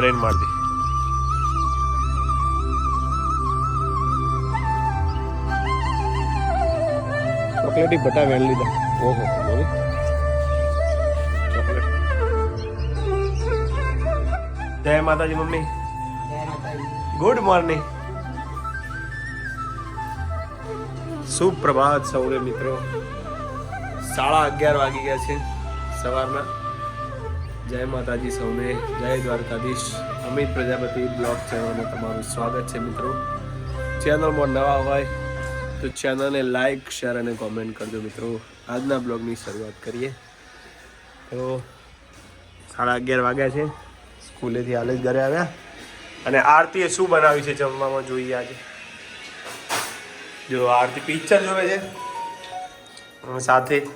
રેન મારતી ચોકલેટી બટા વેણ લીધા. ઓહો બોલી. ચોકલેટ જય માતાજી મમ્મી. ગુડ મોર્નિંગ સુપ્રભાત સૌરે મિત્રો. સાડા અગિયાર વાગી ગયા છે સવારના. જય માતાજી સૌને. જય દ્વારકાધીશ. અમિત પ્રજાપતિ બ્લોગ ચેનલમાં તમારું સ્વાગત છે મિત્રો. ચેનલમાં નવા હોય તો ચેનલને લાઇક શેર અને કોમેન્ટ કરજો મિત્રો. આજના બ્લોગની શરૂઆત કરીએ. તો સાડા અગિયાર વાગ્યા છે. સ્કૂલેથી હાલે જ ઘરે આવ્યા. અને આરતીએ શું બનાવ્યું છે જમવામાં જોઈએ આજે? જો આરતી પિક્ચર જોવે છે. સાથે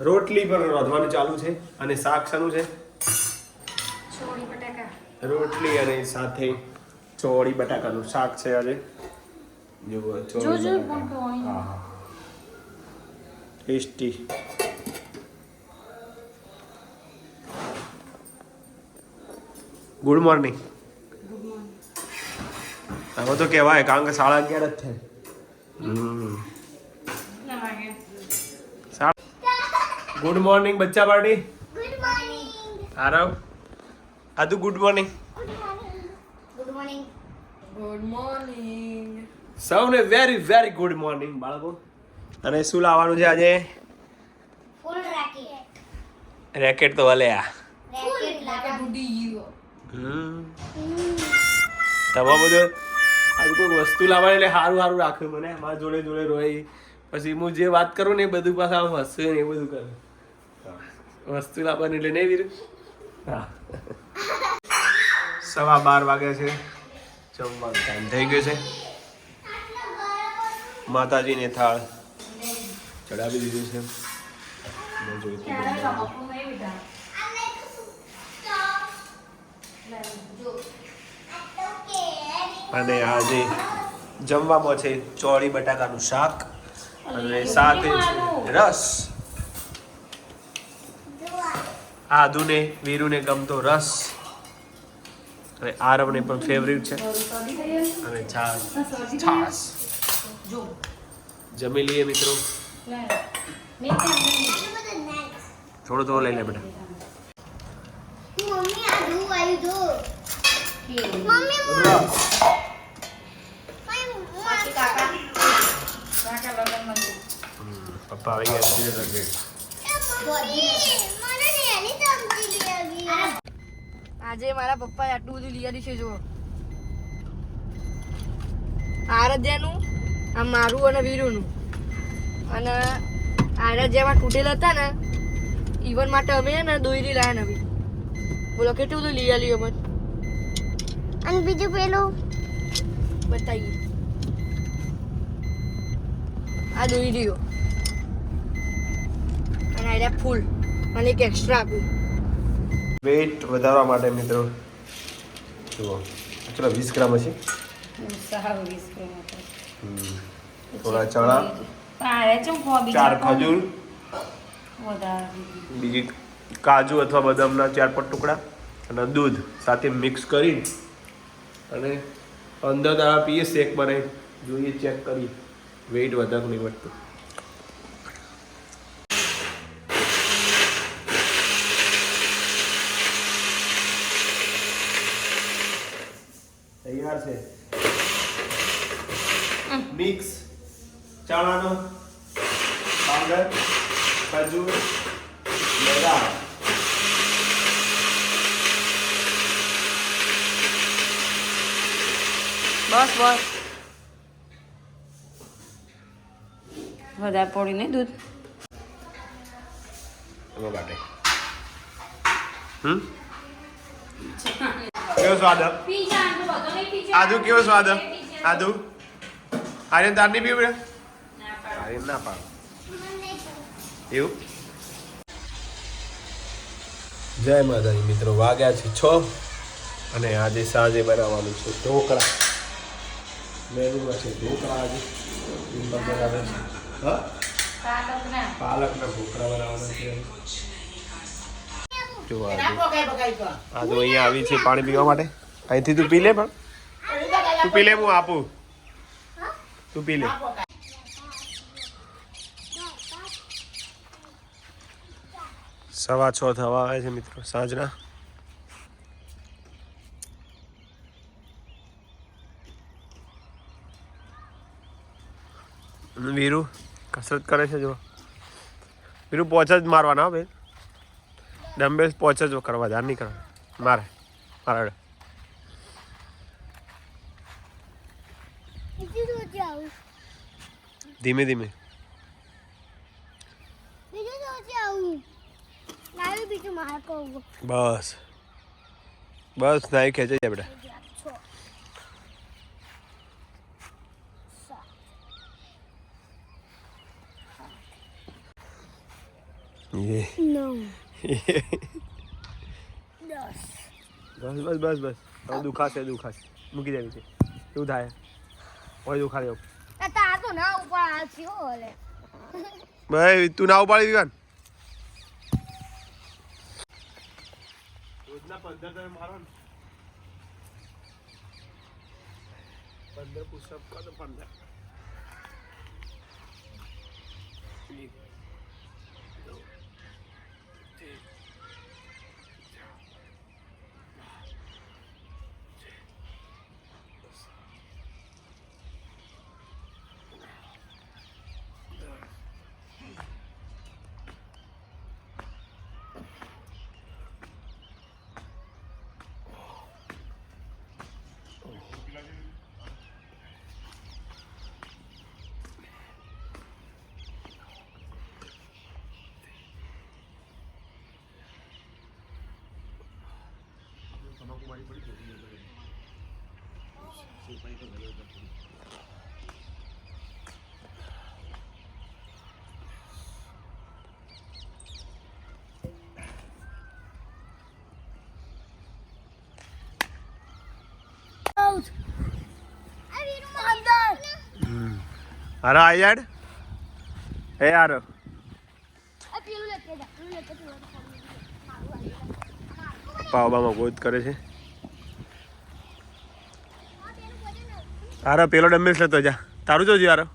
રોટલી પણ રાંધવાનું ચાલુ છે અને શાક શાનું છે? રોટલી અને સાથે ચોળી બટાકાનું શાક છે આજે. જો જો ચોળી જો બટાકા. પણ કોઈ હા હા. ટેસ્ટી. ગુડ મોર્નિંગ હવે તો કહેવાય કારણ કે સાડા અગિયાર જ છે. હમ. ના વાગે ગુડ મોર્નિંગ બચ્ચા પાર્ટી ગુડ મોર્નિંગ આરવ આદુ good morning good morning good morning સૌને વેરી વેરી ગુડ મોર્નિંગ બાળકો. અને શું લાવવાનું છે આજે? ફૂલ રેકેટ રેકેટ તો ભલે આ. તમામ બધું આજે કોઈ વસ્તુ લાવવાની એટલે સારું સારું રાખ્યું મને. મારા જોડે જોડે રોઈ. પછી હું જે વાત કરું ને એ બધું પાછા આમ હસું ને એ બધું કરું. વસ્તુ લાવવાની એટલે નહીં વીર. હા. સવા બાર વાગે છે. જમવાનો ટાઈમ થઈ ગયો છે. માતાજીને થાળ ચડાવી દીધું છે. અને આજે જમવામાં છે ચોળી બટાકાનું શાક. અને સાથે રસ. આદુને, વીરુને ગમતો રસ. અને આરવને પણ ફેવરિટ છે. અને છાશ જો જમી લઈએ મિત્રો. થોડું થોડું લઈ લે બેટા. મમ્મી આ ધૂ આવ્યું જો નહીં મમ્મી રસ બાકી કાકા કાકા લગનમાં પપ્પા આવી ગયા છે લગે મને એની ચમચી લેવી આજે મારા પપ્પાએ આટલું બધું લઈ છે જો આરાધ્યાનું આ મારું અને વીરુનું. અને આરાધ્યામાં તૂટેલા હતા ને ઇવન માટે અમે ને દોરી લાયા નવી બોલો કેટલું બધું લઈ આવ્યું અમે અને બીજું પેલું? બતાવીએ આ દોરી અને આ ફૂલ. અને એક એક્સ્ટ્રા આપ્યું વેટ વધારવા માટે મિત્રો. જુઓ. ચલો વીસ ગ્રામ હશે. થોડા ચણા. ચાર ખજૂર. બીજી કાજુ અથવા બદામના ચાર પાંચ ટુકડા અને દૂધ સાથે મિક્સ કરી અને અંદર દાણા પીએ શેક બનાવી જોઈએ ચેક કરી વેઇટ વધારે નહીં વધતું તૈયાર છે મિક્સ ચણાનો ડાંગર ખજૂર બદામ. બસ બસ. વધારે પોળી નહીં દૂધ? એમાં હમ? કેવો સ્વાદ? આદુ કેવો સ્વાદ? આદુ? આર્યન તાર નહીં પીવું આર્યન ના પાડો. એવું? જય માતાજી મિત્રો. વાગ્યા છે છ અને આજે સાંજે બનાવવાનું છે ઢોકળા. મેનુમાં છે ઢોકળા આજે. બનાવે છે. હા? પાલકના. ઢોકળા બનાવવાના છે. જો જો. આ તો. અહીંયા આવી છે પાણી પીવા માટે. અહીંથી તું પી લે પણ. તું પી લે હું આપું. તું પી લે. સવા છ થવા આવે છે મિત્રો, સાંજના. વીરુ, કસરત કરે છે જો. વીરુ, પહોંચે જ મારવાના બેન. ડમ્બેલ્સ પહોંચે જ કરવા, ધ્યાન નહીં કરવા મારે, મારા બીજું શું જાઉં ધીમે ધીમે. બસ. બસ નાઈ ખેંચે છે દસ. બસ બસ બસ બસ. હવે દુખાશે દુખાશે. મૂકી દેવી છે શું થાય? હોય દુખાડે તાર તો ના ઉપાડ આ છે ઓલે ભાઈ તું ના ઉપાડી વિવાન રોજના પંદર તમે મારો ને. પંદર પુષઅપ કરો તો પંદર ચૌદ આ વીરુ પંદર અરે આ યાર હે યાર પાવબામાં ગોદ કરે છે. આરો પેલો ડમ્બેલ્સ લેતો જા. તારું જોજો યાર.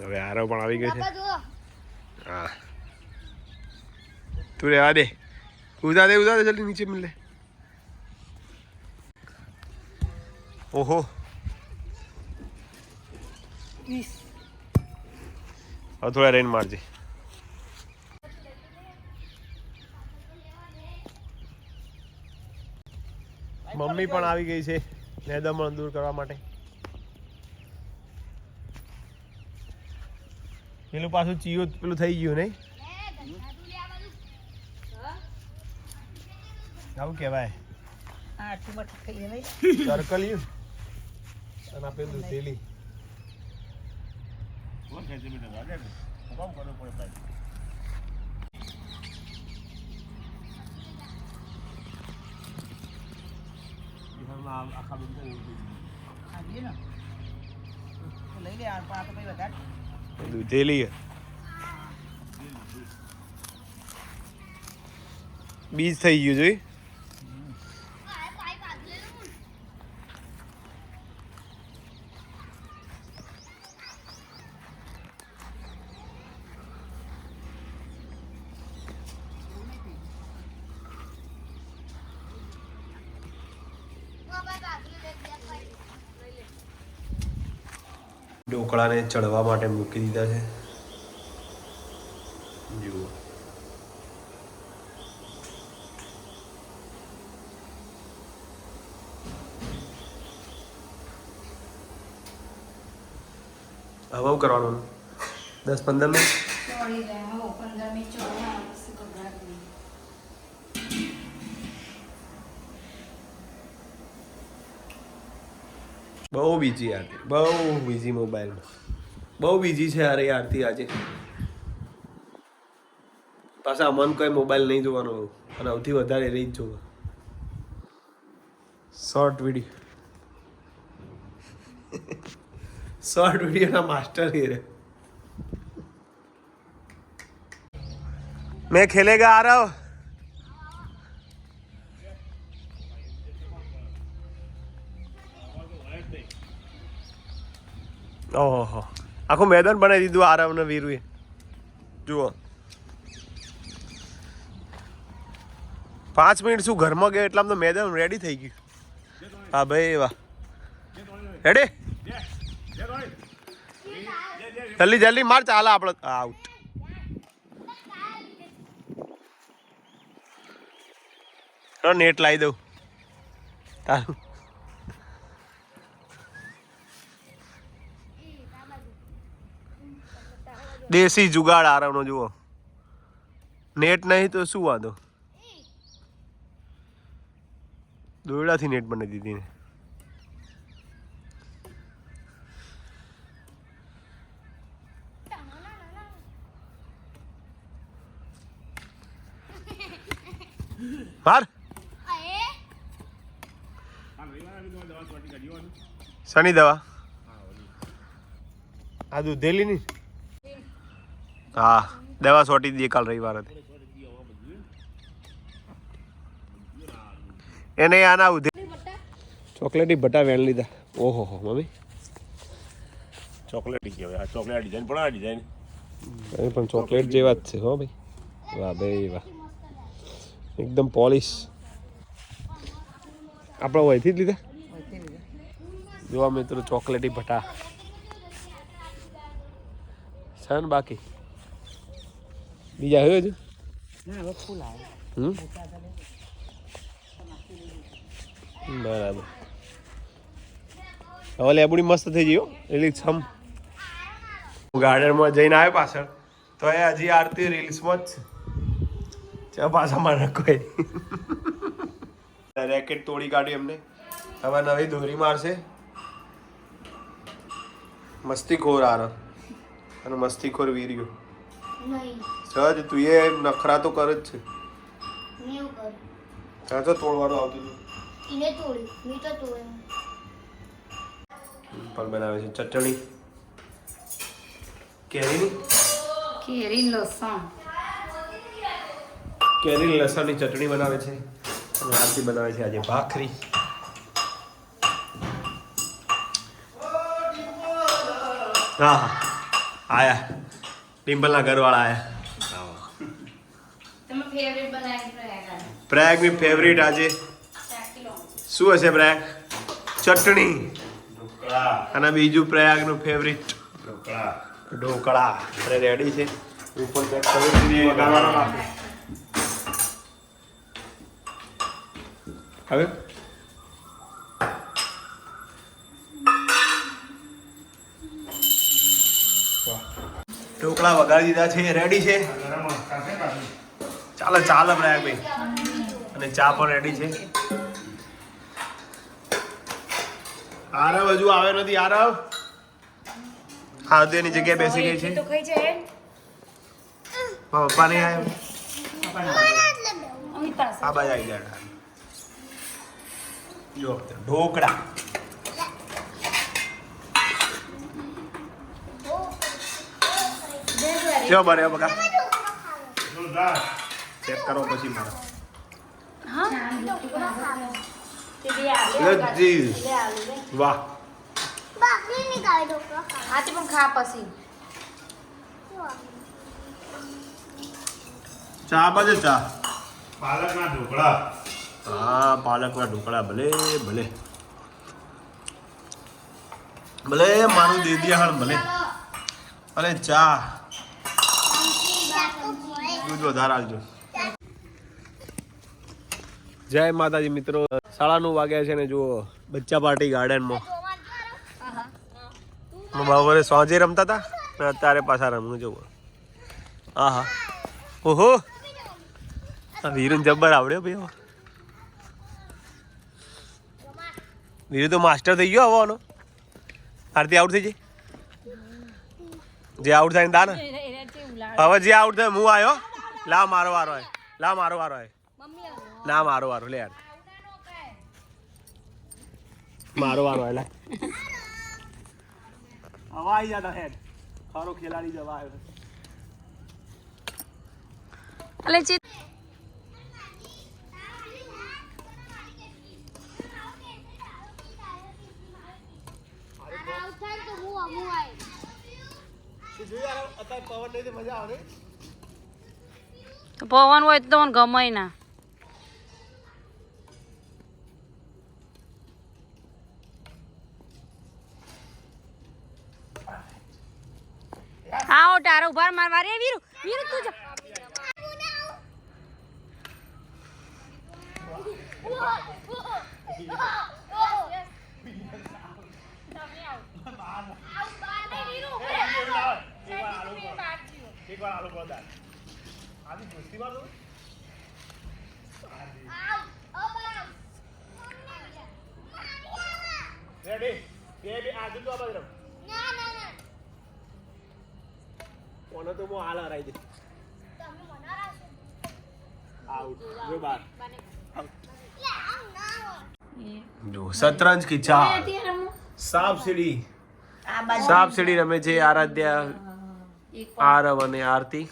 હવે આરો પણ આવી ગયો છે. હા. તું રહેવા દે ઉધા દે ઉધા દે જલ્દી નીચે લે ઓહો થોડા રેન મારજે મમ્મી પણ આવી ગઈ છે ને દમણ દૂર કરવા માટે પેલું પાછું ચિયો પેલું થઈ ગયું નહીં? આવું કહેવાય. આઠમાં ખાઈએ નહીં સર્કલ યુ અને આ પેલું થેલી. આવીએ આખા લઈ લે આ તો કઈ વધારે. દૂધેલી બીજ થઈ ગયું જોઈ. ઢોકળાને ચડવા માટે મૂકી દીધા છે. જુઓ. હવે કરવાનું. દસ પંદર મિનિટ. બહુ બીજી આરતી બહુ બીજી મોબાઈલ બહુ બીજી છે અરે આરતી આજે. પાછા મન કોઈ મોબાઈલ નહીં જોવાનો અને સૌથી વધારે એ જ જોવા. શોર્ટ વીડિયો શોર્ટ વિડીયોના માસ્ટર હીરે મેં ખેલેગા આ ઓહો. આખું મેદાન બનાવી દીધું આરામ ને વીરુએ. જુઓ. પાંચ મિનિટ શું ઘરમાં ગયો એટલા તો મેદાન રેડી થઈ ગયું. હા ભાઈ વાહ. રેડી જલ્દી જલ્દી માર ચાલે આપણે. આઉટ નેટ લાવી દઉં. તારું. દેશી જુગાડ આરવનો જુઓ. નેટ નહીં તો શું વાંધો? દોરડાથી નેટ બની દીધી ને. માર શની દવા? આ દૂધેલી ની હા દવા સોટી દઈએ કાલ રવિવાર. હતી એને આના ઉધે ચોકલેટી ભટા વેણ લીધા. ઓહો હો મમ્મી. ચોકલેટી કહેવાય. આ ચોકલેટ ડિઝાઇન પણ આ ડિઝાઇન એ પણ ચોકલેટ જેવા જ છે હો ભાઈ. વાહ ભાઈ વાહ. એકદમ પોલિશ. આપણે વહીથી જ લીધા? જોવા મિત્રો ચોકલેટી ભટા છે ને બાકી. બીજા હજુ હમ બરાબર હવે લેબુડી મસ્ત થઈ ગયો હો એટલે છમ ગાર્ડનમાં જઈને આવ્યો પાછળ. તો એ હજી આરતી રીલ્સમાં જ છે. ચા પાછા મારે કોઈ. રેકેટ તોડી કાઢી એમને. હવે નવી દોરી મારશે. મસ્તીખોર આરત અને મસ્તીખોર વીર્યો. નહીં. સહજ તું એ નખરા તો કરે જ છે. ત્યાં તો તોડવાનું આવતું હતું. પણ બનાવે છે ચટણી. કેરીની? કેરી લસણ. કેરી લસણની ચટણી બનાવે છે. અને આરતી બનાવે છે આજે ભાખરી. હા હા. આયા. ડિમ્પલના ઘરવાળા આયા તમે ફેવરેટ બનાવી પ્રયાગ પ્રયાગની ફેવરિટ આજે? શું હશે પ્રયાગ ચટણી. અને બીજું પ્રયાગનું ફેવરિટ ઢોકળા. અરે રેડી છે. ઉપર ચેક કરું હવે? ઢોકળા વગાડી દીધા છે. રેડી છે? ચાલો ચાલો પ્રયાગભાઈ અને ચા પણ રેડી છે. આરવ હજુ આવે નથી. આરવ? હા તો એની જગ્યાએ બેસી ગઈ છે. મારા પપ્પા નહીં આવ્યો? આ બાજુ આવી ગયા જો ઢોકળા. જો બને બકા ચેક કરો પછી મારા. લજીઝ વાહ બાકરી નીકાળી ઢોકળા ખાવા આ તે પણ ખા પછી. ચા બાજુ ચા પાલકના ઢોકળા હા પાલકના ઢોકળા ભલે ભલે. ભલે મારું દીદી હાણ ભલે. અરે ચા. દૂધ વધારે આવજો જય માતાજી મિત્રો સાડા નું વાગ્યા છે ને જુઓ બચ્ચા પાર્ટી ગાર્ડનમાં બાબરે સોજે રમતા હતા ને અત્યારે પાછા રમવું જુઓ આહા ઓહો વીરુન જબ્બર આવડ્યો ભાઈ. વીરુ તો માસ્ટર થઈ ગયો આવવાનો આરતી આઉટ થઈ જઈ જે આઉટ થાય ને દા ને હવે જે આઉટ થાય હું આવ્યો લા મારો વારો આય લા મારો વારો આય ના મારો વારો લે યાર. મારો વારો એટલે લા જા હેડ. ખરો ખેલાડી જવા આવ્યો આવીશ. અત્યારે પવન નહીં મજા આવે. પવન હોય તો મને ગમે ના. આવો, તારો ઉભાર મારવા રે, વીરુ વીરુ, તું જા. રેડી બે આજુ તો આ બાજુ તો હું હાલ હરાઈ દે તમે મને હરાવશો. આઉટ જો શતરંજ કી ચાલ. સાપ સીડી. સાપ સીડી રમે છે આરાધ્યા આરવ અને આરતી.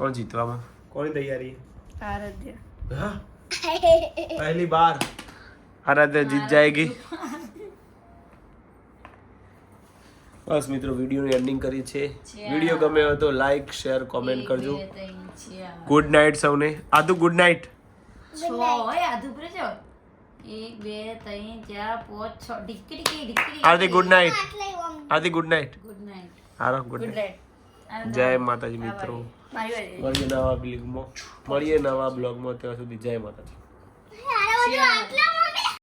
કોણ જીતવામાં? કોની તૈયારી? હા? પહેલી બાર. આરાધ્યા જીત જાયગી. બસ મિત્રો વિડીયોની એન્ડિંગ કરી છે વીડિયો ગમે હોય તો લાઈક શેર કોમેન્ટ કરજો. ગુડ નાઇટ સૌને. આદુ good night Aarti good night. Aarti good night હારો ગુડ ગુડ નાઇટ જય માતાજી મિત્રો. મળીએ નવા બ્લોગમાં મળીએ નવા બ્લોગમાં ત્યાં સુધી જય માતાજી.